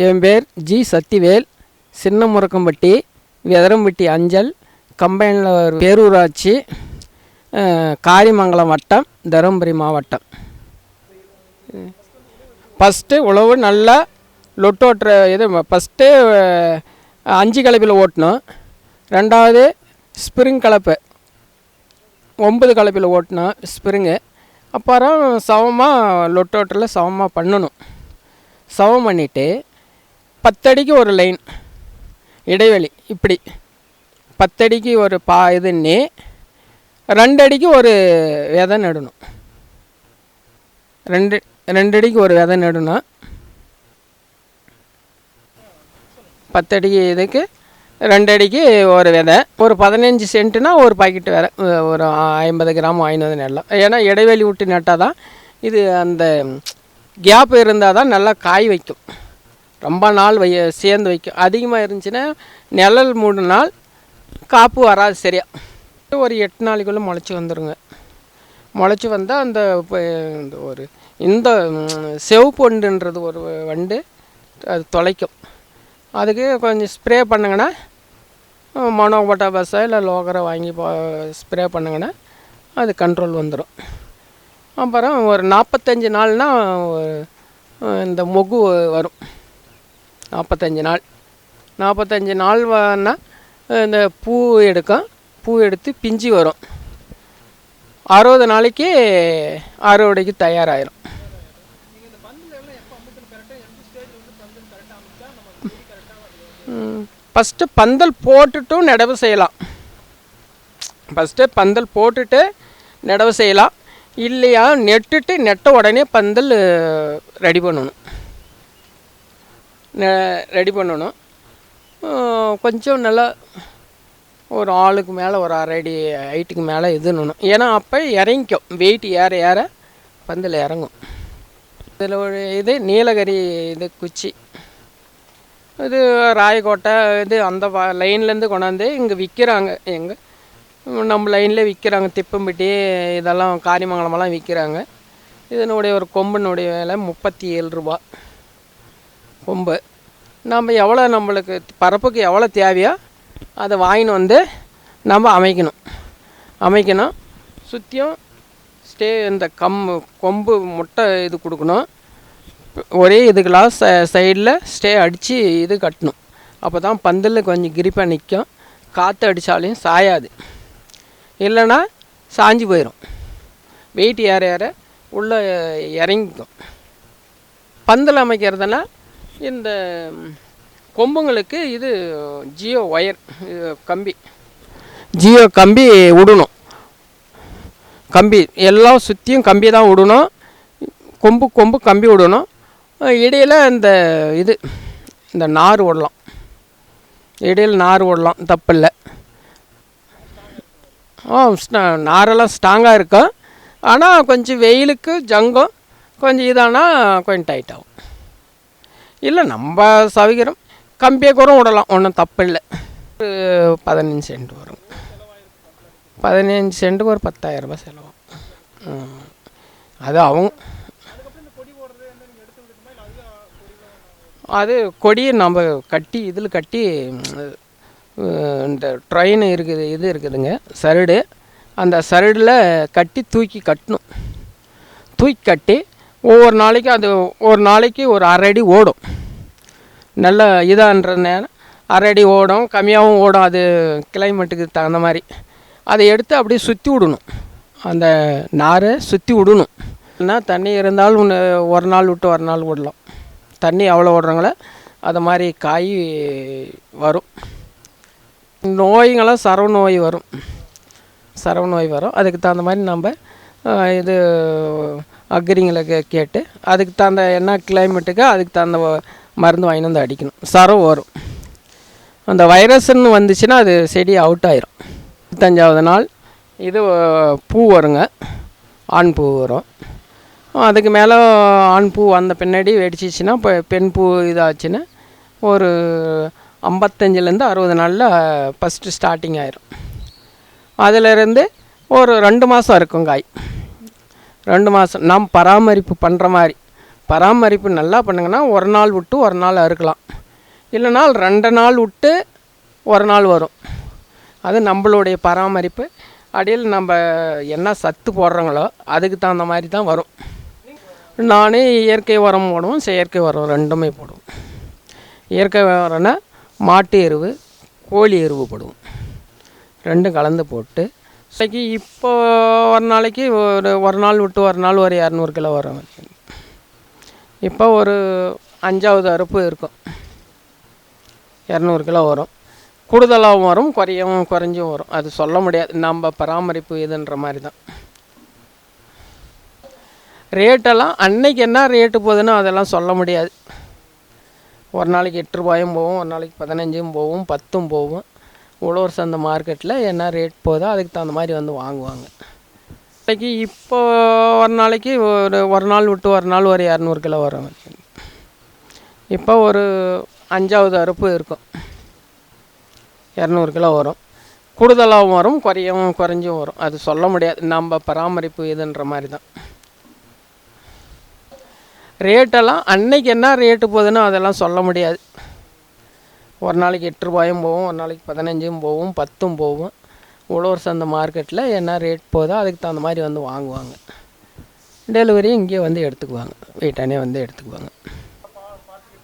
என் பேர் ஜி சக்திவேல். சின்ன முறக்கம்பட்டி வெதரம்பட்டி அஞ்சல் கம்பைனில் பேரூராட்சி காரிமங்கலம் வட்டம் தருமபுரி மாவட்டம். ஃபஸ்ட்டு உழவு நல்லா லொட்டு ஓட்டுற இது ஃபஸ்ட்டு அஞ்சு கலப்பில் ஓட்டணும் ரெண்டாவது ஸ்ப்ரிங் கலப்பு. ஒம்பது கலப்பில் ஓட்டணும் ஸ்ப்ரிங்கு. அப்புறம் சமமாக லொட்டோட்டில் சமமாக பண்ணணும். சமம் பண்ணிவிட்டு பத்தடிக்கு ஒரு லைன் இடைவெளி இப்படி. பத்தடிக்கு ஒரு பா இதுன்னே ரெண்டு அடிக்கு ஒரு விதை நடணும். ரெண்டு ரெண்டு அடிக்கு ஒரு விதை நடணும். பத்தடிக்கு இதுக்கு ரெண்டு அடிக்கு ஒரு விதை. ஒரு பதினஞ்சு சென்ட்டுனா ஒரு பாக்கெட் விதை ஒரு ஐம்பது கிராம் ஐநூறு நடலாம். ஏன்னா இடைவெளி விட்டு நட்டால் தான் இது அந்த கேப் இருந்தால் தான் நல்லா காய் வைக்கும். ரொம்ப நாள் வை சேர்ந்து வைக்கும் அதிகமாக இருந்துச்சுன்னா நிழல் மூணு நாள் காப்பு வராது சரியாக ஒரு எட்டு நாளைக்குள்ளே முளைச்சி வந்துடுங்க முளைச்சி வந்தால் அந்த இப்போ இந்த ஒரு இந்த ம், செவப்பு வண்டுன்றது ஒரு வண்டு அது தொலைக்கும். அதுக்கு கொஞ்சம் ஸ்ப்ரே பண்ணுங்கன்னா மனோபட்டா பஸ்ஸோ இல்லை லோகரை வாங்கி ஸ்ப்ரே பண்ணுங்கன்னா அது கண்ட்ரோல் வந்துடும் அப்புறம் ஒரு நாற்பத்தஞ்சு நாள்னால் இந்த மொகு வரும். நாற்பத்தஞ்சு நாள். நாற்பத்தஞ்சு நாள் வானா இந்த பூ எடுக்கும் பூ எடுத்து பிஞ்சு வரும். அறுபது நாளைக்கு அறுவடைக்கு தயாராகிடும் ஃபஸ்ட்டு பந்தல் போட்டுட்டும் நடவு செய்யலாம். ஃபஸ்ட்டு பந்தல் போட்டுட்டு நடவு செய்யலாம். இல்லையா நெட்டுட்டு நெட்ட உடனே பந்தல் ரெடி பண்ணணும். ரெடி பண்ணணும். கொஞ்சம் நல்லா ஒரு ஆளுக்கு மேலே ஒரு அரை அடி ஹைட்டுக்கு மேலே இதுன்னு ஏன்னா அப்போ இறங்கிக்கும். வெயிட் ஏற ஏற பந்தில் இறங்கும். இதில் ஒரு இது நீலகிரி இது குச்சி. இது ராயக்கோட்டை இது அந்த லைன்லேருந்து கொண்டாந்து இங்கே விற்கிறாங்க எங்கே? நம்ம லைனில் விற்கிறாங்க திப்பம்பட்டி இதெல்லாம் காரிமங்கலமெல்லாம் விற்கிறாங்க இதனுடைய ஒரு கொம்பினுடைய விலை முப்பத்தி ஏழு ரூபா. கொம்பு நம்ம எவ்வளோ நம்மளுக்கு பரப்புக்கு எவ்வளோ தேவையோ அதை வாங்கின்னு வந்து நம்ம அமைக்கணும். அமைக்கணும். சுற்றியும் ஸ்டே இந்த கம் கொம்பு முட்டை இது கொடுக்கணும். ஒரே இதுக்கெல்லாம் ச சைடில் ஸ்டே அடித்து இது கட்டணும். அப்போ தான் பந்தில் கொஞ்சம் கிரிப்பாக நிற்கும் காற்று அடித்தாலையும் சாயாது. இல்லைன்னா சாஞ்சு போயிடும் வெயிட் ஏற ஏற உள்ளே இறங்கிக்கும். பந்தல் அமைக்கிறதுனா இந்த கொம்புங்களுக்கு இது ஜியோ ஒயர் இது கம்பி. ஜியோ கம்பி விடணும் கம்பி எல்லாம் சுற்றியும் கம்பி தான் விடணும் கொம்பு கொம்பு கம்பி விடணும் இடையில் இந்த இது இந்த நார் விடலாம் இடையில் நார் விடலாம் தப்பில்லை. ஆ ஸ்ட- நாரெல்லாம் ஸ்ட்ராங்காக இருக்கும். ஆனால் கொஞ்சம் வெயிலுக்கு ஜங்கம் கொஞ்சம் இதானா கொஞ்சம் டைட் ஆகும். இல்லை நம்ம சவிக்கிறோம் கம்பியை கூட விடலாம் ஒன்றும் தப்பு இல்லை ஒரு பதினஞ்சு சென்ட் வரும். பதினஞ்சு சென்ட்டுக்கு ஒரு பத்தாயிரம் ரூபாய் செலவாகும். அது அவங்க அது கொடியை நம்ம கட்டி இதில் கட்டி இந்த ட்ரெயின் இருக்குது இது இருக்குதுங்க சருடு. அந்த சருடில் கட்டி தூக்கி கட்டணும். தூக்கி கட்டி ஒவ்வொரு நாளைக்கு அது ஒரு நாளைக்கு ஒரு அரை அடி ஓடும். நல்ல இதான்ற நேரம் அரை அடி ஓடும் கம்மியாகவும் ஓடும் அது கிளைமேட்டுக்கு தகுந்த மாதிரி. அதை எடுத்து அப்படியே சுற்றி விடணும். அந்த நாரை சுற்றி விடணும். இல்லைன்னா தண்ணி இருந்தாலும் ஒன்று ஒரு நாள் விட்டு ஒரு நாள் விடலாம். தண்ணி எவ்வளோ விடுறாங்களோ அது மாதிரி காய் வரும். நோய்ங்களாம் சரவ நோய் வரும். சரவ நோய் வரும். அதுக்கு தகுந்த மாதிரி நம்ம இது அக்ரிங்களை கே கேட்டு அதுக்கு தகுந்த என்ன கிளைமேட்டுக்கு அதுக்கு தகுந்த மருந்து வாங்கிட்டு வந்து அடிக்கணும். சரவு வரும். அந்த வைரஸ்ன்னு வந்துச்சுன்னா அது செடி அவுட் ஆயிரும். இருபத்தஞ்சாவது நாள் இது பூ வருங்க. ஆண் பூ வரும். அதுக்கு மேலே ஆண் பூ வந்த பின்னாடி வெடிச்சிச்சுன்னா இப்போ பெண் பூ இதாச்சுன்னா ஒரு ஐம்பத்தஞ்சிலேருந்து அறுபது நாளில் ஃபஸ்ட்டு ஸ்டார்டிங் ஆயிரும். அதிலிருந்து ஒரு ரெண்டு மாதம் இருக்கும் காய். ரெண்டு மாதம் நாம் பராமரிப்பு பண்ணுற மாதிரி பராமரிப்பு நல்லா பண்ணுங்கன்னா ஒரு நாள் விட்டு ஒரு நாள் அறுக்கலாம். இல்லைனா ரெண்டு நாள் விட்டு ஒரு நாள் வரும். அது நம்மளுடைய பராமரிப்பு. அடியில் நம்ம என்ன சத்து போடுறோங்களோ அதுக்கு தகுந்த மாதிரி தான் வரும். நானே இயற்கை உரம் போடுவோம் செயற்கை உரம் ரெண்டுமே போடுவோம். இயற்கை உரம்னா மாட்டு எருவு கோழி எருவு போடுவோம். ரெண்டும் கலந்து போட்டு இன்னைக்கு இப்போ ஒரு நாளைக்கு ஒரு ஒரு நாள் விட்டு ஒரு நாள் ஒரு இரநூறு கிலோ வரும். இப்போ ஒரு அஞ்சாவது அறுப்பு இருக்கும். இரநூறு கிலோ வரும். கூடுதலாகவும் வரும் குறையவும் குறைஞ்சும் வரும். அது சொல்ல முடியாது. நம்ம பராமரிப்பு இதுன்ற மாதிரி தான். ரேட்டெல்லாம் அன்னைக்கு என்ன ரேட்டு போகுதுன்னு அதெல்லாம் சொல்ல முடியாது. ஒரு நாளைக்கு எட்டு ரூபாயும் போகும் ஒரு நாளைக்கு பதினஞ்சும் போகும் பத்தும் போகும். உழவர் சந்தை மார்க்கெட்டில் என்ன ரேட் போதோ அதுக்கு தகுந்த மாதிரி வந்து வாங்குவாங்க. இன்னைக்கு இப்போ ஒரு நாளைக்கு ஒரு ஒரு நாள் விட்டு ஒரு நாள் ஒரு இரநூறு கிலோ வரும். இப்போ ஒரு அஞ்சாவது அறுப்பு இருக்கும். இரநூறு கிலோ வரும். கூடுதலாகவும் வரும் குறையவும் குறைஞ்சும் வரும். அது சொல்ல முடியாது. நம்ம பராமரிப்பு இதுன்ற மாதிரி தான். ரேட்டெல்லாம் அன்னைக்கு என்ன ரேட்டு போகுதுன்னு அதெல்லாம் சொல்ல முடியாது. ஒரு நாளைக்கு எட்டு ரூபாயும் போகும் ஒரு நாளைக்கு பதினஞ்சும் போகும் பத்தும் போகும். உழவர் சந்தை மார்க்கெட்டில் என்ன ரேட் போதோ அதுக்கு தகுந்த மாதிரி வந்து வாங்குவாங்க. டெலிவரியும் இங்கேயே வந்து எடுத்துக்குவாங்க. வீட்டானே வந்து எடுத்துக்குவாங்க.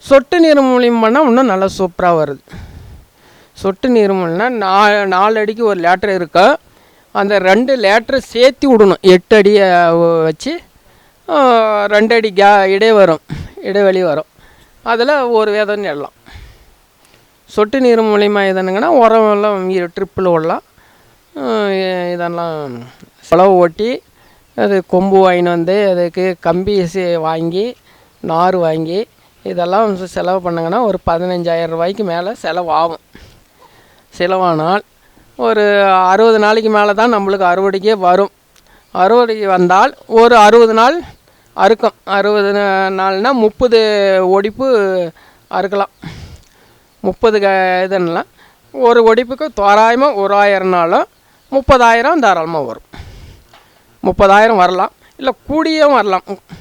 சொட்டு நீர் மூலியம் பண்ணால் இன்னும் நல்லா சூப்பராக வருது. சொட்டு நீர் மூலம்னா நா நாலு அடிக்கு ஒரு லேட்ரு இருக்கா? அந்த ரெண்டு லேட்ரு சேர்த்து விடணும். எட்டு அடியை வச்சு ரெண்டு அடி கே இடை வரும். இடைவெளி வரும். அதில் ஒரு வேதம் நடலாம் சொட்டு நீர் மூலிமா எதுனுங்கன்னா உரம் எல்லாம் ட்ரிப்பில் விடலாம். இதெல்லாம் செலவு ஓட்டி அது கொம்பு வாங்கின்னு வந்து அதுக்கு கம்பி வாங்கி நார் வாங்கி இதெல்லாம் செலவு பண்ணுங்கன்னா ஒரு பதினஞ்சாயிரம் ரூபாய்க்கு மேலே செலவாகும். செலவானால் ஒரு அறுபது நாளைக்கு மேலே தான் நம்மளுக்கு அறுவடைக்கே வரும். அறுவடைக்கு வந்தால் ஒரு அறுபது நாள் அறுக்கும். அறுபது நாள்னா முப்பது ஒடிப்பு அறுக்கலாம். முப்பது க இதுன்னலாம் ஒரு ஒடிப்புக்கு தோராயமாக ஒரு ஆயிரம்னாலும் முப்பதாயிரம் தாராளமாக வரும். முப்பதாயிரம் வரலாம் இல்லை கூடியும் வரலாம்.